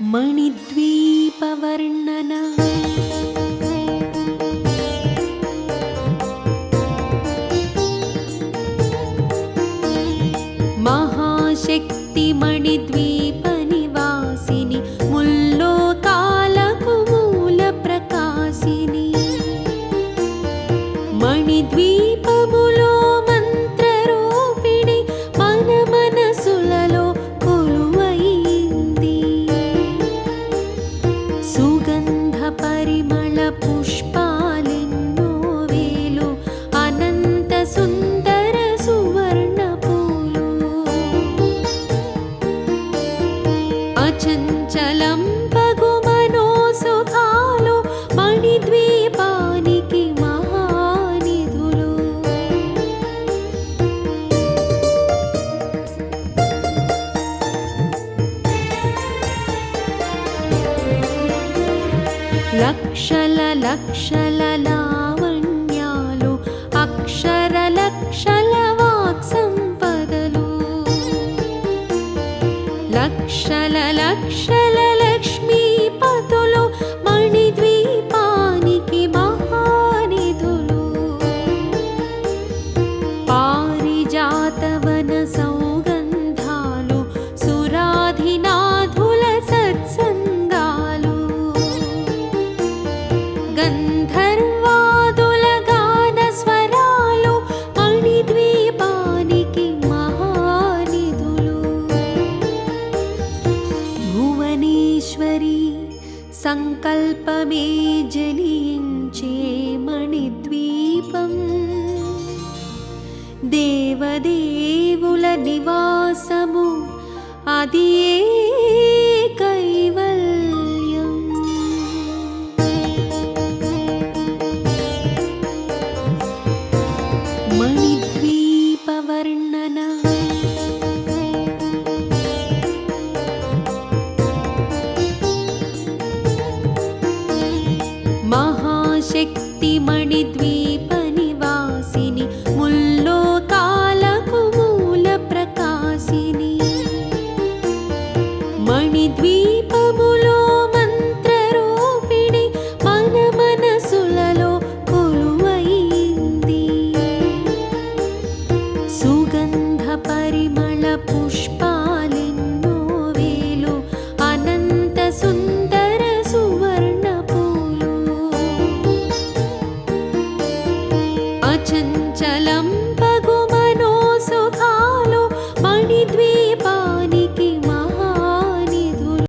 मणिद्वीपवर्णना महाशक्तिमणिद्वीपनिवासिनि मुल्लोकालकुमूलप्रकाशिनि मणिद्वीप అచంచలం పగు మనోసుఖాలు మణిద్వీపానికి మహానిధులు. లక్షల లక్షల లక్షల లక్షల లక్ష్మీపతులు మణిద్వి సంకల్పమే జలించే మణిద్వీపం దేవదేవుల నివాసము అది मणिद्वीप।